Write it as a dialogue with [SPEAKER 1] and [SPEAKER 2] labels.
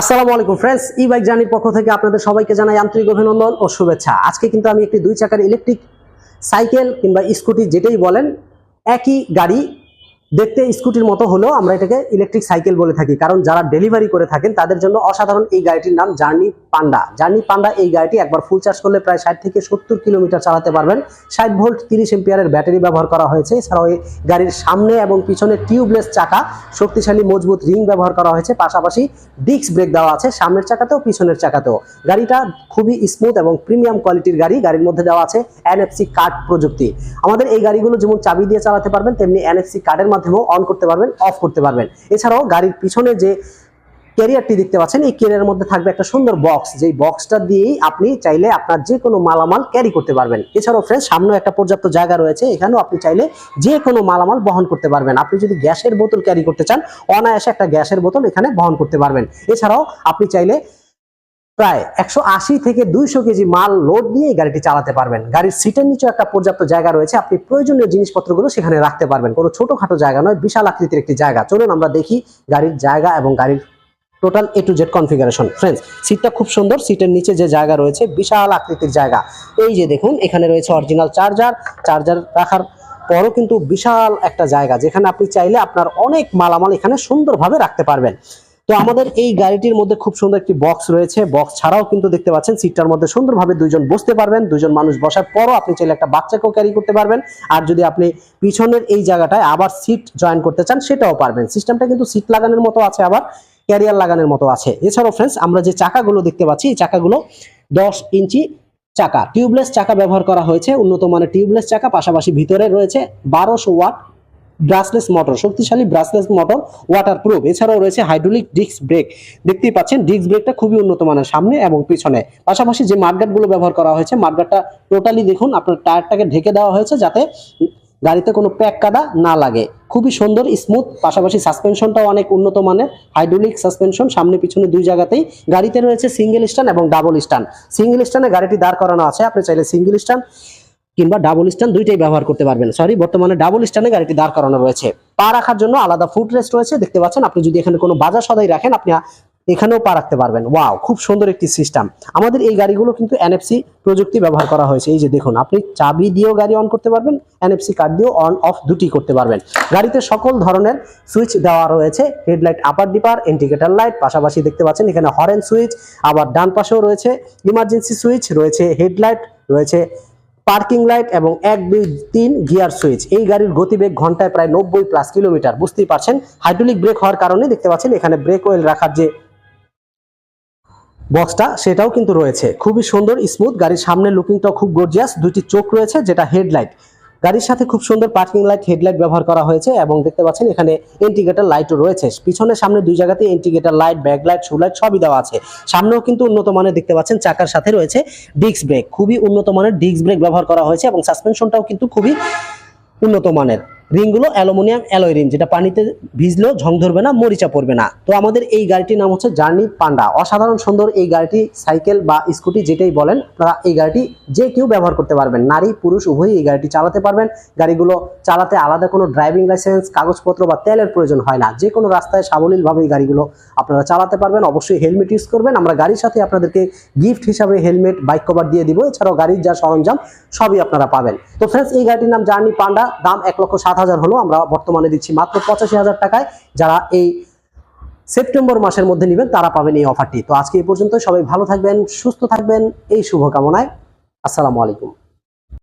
[SPEAKER 1] আসসালামু আলাইকুম ফ্রেন্ডস ই বাইক জার্নির পক্ষ থেকে আপনাদের সবাইকে জানাই আন্তরিক অভিনন্দন ও শুভেচ্ছা। আজকে কিন্তু আমি একটি দুই চাকার ইলেকট্রিক সাইকেল কিংবা স্কুটি যেটাই বলেন, একই গাড়ি দেখতে স্কুটির মতো হলেও আমরা এটাকে ইলেকট্রিক সাইকেল বলে থাকি। কারণ যারা ডেলিভারি করে থাকেন, তাদের জন্য অসাধারণ এই গাড়িটির নাম জার্নি পান্ডা। জার্নি পান্ডা এই গাড়িটি একবার ফুল চার্জ করলে প্রায় ষাট থেকে সত্তর কিলোমিটার চালাতে পারবেন। ষাট ভোল্ট তিরিশ এম্পিয়ারের ব্যাটারি ব্যবহার করা হয়েছে। এছাড়াও এই গাড়ির সামনে এবং পিছনে টিউবলেস চাকা, শক্তিশালী, মজবুত রিং ব্যবহার করা হয়েছে। পাশাপাশি ডিস্ক ব্রেক দেওয়া আছে সামনের চাকাতেও, পিছনের চাকাতেও। গাড়িটা খুবই স্মুথ এবং প্রিমিয়াম কোয়ালিটির গাড়ি। গাড়ির মধ্যে দেওয়া আছে এনএফসি কার্ড প্রযুক্তি। আমাদের এই গাড়িগুলো যেমন চাবি দিয়ে চালাতে পারবেন, তেমনি এনএফসি কার্ডের মাধ্যমেও অন করতে পারবেন অফ করতে পারবেন। এছাড়াও গাড়ির পিছনে যে ক্যারিয়ারটি দেখতে পাচ্ছেন, এই ক্যারিয়ারের মধ্যে থাকবে একটা সুন্দর বক্স যেই বক্সটা দিয়েই আপনি চাইলে আপনার যে কোনো মালামাল ক্যারি করতে পারবেন। এছাড়াও ফ্রেন্ডস সামনেও একটা পর্যাপ্ত জায়গা রয়েছে, এখানেও আপনি চাইলে যে কোনো মালামাল বহন করতে পারবেন। আপনি যদি গ্যাসের বোতল ক্যারি করতে চান, অনায়াসে একটা গ্যাসের বোতল এখানে বহন করতে পারবেন। এছাড়াও আপনি চাইলে প্রায় একশো আশি থেকে দুইশো কেজি মাল লোড নিয়ে এই গাড়িটি চালাতে পারবেন। গাড়ির সিটের নিচে একটা পর্যাপ্ত জায়গা রয়েছে, আপনি প্রয়োজনীয় জিনিসপত্রগুলো সেখানে রাখতে পারবেন। কোনো ছোটখাটো জায়গা নয়, বিশাল আকৃতির একটি জায়গা। চলুন আমরা দেখি গাড়ির জায়গা এবং গাড়ির total A to Z configuration friends সিটটা খুব সুন্দর। সিটের নিচে যে জায়গা রয়েছে, বিশাল আকৃতির জায়গা। এই যে দেখুন, এখানে রয়েছে অরিজিনাল চার্জার চার্জার রাখার পরও কিন্তু বিশাল একটা জায়গা, যেখানে আপনি চাইলে আপনার অনেক মালামাল এখানে সুন্দরভাবে রাখতে পারবেন। তো আমাদের এই গাড়িটির মধ্যে খুব সুন্দর একটি বক্স রয়েছে। বক্স ছাড়াও কিন্তু দেখতে পাচ্ছেন সিটটার মধ্যে সুন্দরভাবে দুইজন বসতে পারবেন। দুজন মানুষ বসার পরও আপনি চাইলে একটা বাচ্চাকেও ক্যারি করতে পারবেন। আর যদি আপনি পিছনের এই জায়গাটায় আবার সিট জয়েন করতে চান, সেটাও পারবেন। সিস্টেমটা কিন্তু সিট লাগানোর মতো আছে আবার। ক্যারিয়ার লাগানোর মতো আছে। এছাড়াও ফ্রেন্ডস আমরা যে চাকাগুলো দেখতে পাচ্ছি, এই চাকাগুলো দশ ইঞ্চি চাকা টিউবলেস চাকা ব্যবহার করা হয়েছে, উন্নত মানের টিউবলেস চাকা, পাশাপাশি ভিতরে রয়েছে বারোশো ওয়াট ব্রাসলেস মোটর শক্তিশালী ব্রাসলেস মোটর ওয়াটার প্রুফ এছাড়াও রয়েছে হাইড্রোলিক ডিস্ক ব্রেক দেখতেই পাচ্ছেন ডিস্ক ব্রেকটা খুবই উন্নত মানের সামনে এবং পিছনে। পাশাপাশি যে মাঠগাটগুলো ব্যবহার করা হয়েছে মাঠগাটটা টোটালি দেখুন, আপনার টায়ারটাকে ঢেকে দেওয়া হয়েছে যাতে গাড়িতে কোনো প্যাক কাদা না লাগে। খুবই সুন্দর স্মুথ পাশাপাশি সাসপেনশনটাও অনেক উন্নত মানের। হাইড্রোলিক সাসপেনশন সামনে পিছনে দুই জায়গাতেই। গাড়িতে রয়েছে সিঙ্গেল স্ট্যান্ড এবং ডাবল স্ট্যান্ড সিঙ্গেল স্ট্যান্ডে গাড়িটি দাঁড় করানো আছে, আপনি চাইলে সিঙ্গেল স্ট্যান্ড কিংবা ডাবল স্ট্যান্ড দুইটাই ব্যবহার করতে পারবেন। সরি বর্তমানে ডাবল স্ট্যান্ডে গাড়িটি দাঁড় করানো রয়েছে। পা রাখার জন্য আলাদা ফুট রেস্ট রয়েছে। দেখতে পাচ্ছেন, আপনি যদি এখানে কোনো বাজার সদাই রাখেন, আপনি এখানেও পা রাখতে পারবেন। ওয়াও, খুব সুন্দর একটি সিস্টেম। আমাদের এই গাড়িগুলো কিন্তু এনএফসি প্রযুক্তি ব্যবহার করা হয়েছে। এই যে দেখুন, আপনি চাবি দিয়েও গাড়ি অন করতে পারবেন এনএফসি কার্ড দিয়েও অন অফ দুটি করতে পারবেন। গাড়িতে সকল ধরনের সুইচ দেওয়া রয়েছে। Headlight upper dipper indicator light পাশাপাশি দেখতে পাচ্ছেন এখানে হরেন সুইচ আবার ডান পাশেও রয়েছে ইমার্জেন্সি সুইচ রয়েছে হেডলাইট রয়েছে পার্কিং লাইট এবং এক, দুই, তিন গিয়ার সুইচ এই গাড়ির গতিবেগ ঘন্টায় প্রায় নব্বই প্লাস কিলোমিটার বুঝতেই পারছেন? হাইড্রোলিক ব্রেক হওয়ার কারণে দেখতে পাচ্ছেন এখানে ব্রেক ওয়েল রাখার যে বক্সটা সেটাও কিন্তু রয়েছে। খুবই সুন্দর স্মুথ গাড়ির সামনে লুকিংটাও খুব গর্জিয়াস দুইটি চোখ রয়েছে, যেটা হেডলাইট গাড়ির সাথে খুব সুন্দর পার্কিং লাইট হেডলাইট ব্যবহার করা হয়েছে এবং দেখতে পাচ্ছেন এখানে ইন্ডিকেটর লাইটও রয়েছে। পিছনে সামনে দুই জায়গাতে ইন্ডিকেটর লাইট ব্যাক লাইট শু লাইট সবই দেওয়া আছে। সামনেও কিন্তু উন্নত মানের দেখতে পাচ্ছেন চাকার সাথে রয়েছে ডিস্ক ব্রেক খুবই উন্নত মানের ডিস্ক ব্রেক ব্যবহার করা হয়েছে এবং সাসপেনশনটাও কিন্তু খুবই উন্নত মানের। রিংগুলো অ্যালুমিনিয়াম অ্যালয় রিং, যেটা পানিতে ভিজলেও ঝং ধরবে না, মরিচা পড়বে না। তো আমাদের এই গাড়িটির নাম হচ্ছে জার্নি পান্ডা। অসাধারণ সুন্দর এই গাড়িটি সাইকেল বা স্কুটি যেটাই বলেন, আপনারা এই গাড়িটি যে কেউ ব্যবহার করতে পারবেন। নারী, পুরুষ, উভয়ই এই গাড়িটি চালাতে পারবেন। গাড়িগুলো চালাতে আলাদা কোনো ড্রাইভিং লাইসেন্স, কাগজপত্র বা তেলের প্রয়োজন হয় না। যে কোনো রাস্তায় সাবলীলভাবে এই গাড়িগুলো আপনারা চালাতে পারবেন। অবশ্যই হেলমেট ইউজ করবেন। আমরা গাড়ির সাথে আপনাদেরকে গিফট হিসাবে হেলমেট, বাইক কভার দিয়ে দিব। এছাড়াও গাড়ির যা সরঞ্জাম, সবই আপনারা পাবেন। তো ফ্রেন্ডস এই গাড়িটির নাম জার্নি পান্ডা। দাম এক লক্ষ সাত হাজার হাজার হলো, আমরা বর্তমানে দিচ্ছি মাত্র পঁচাশি হাজার টাকায়। যারা এই সেপ্টেম্বর মাসের মধ্যে নেবেন, তারা পাবেন এই অফারটি। তো আজকে এই পর্যন্ত সবাই ভালো থাকবেন, সুস্থ থাকবেন, এই শুভকামনায়। আসসালামু আলাইকুম।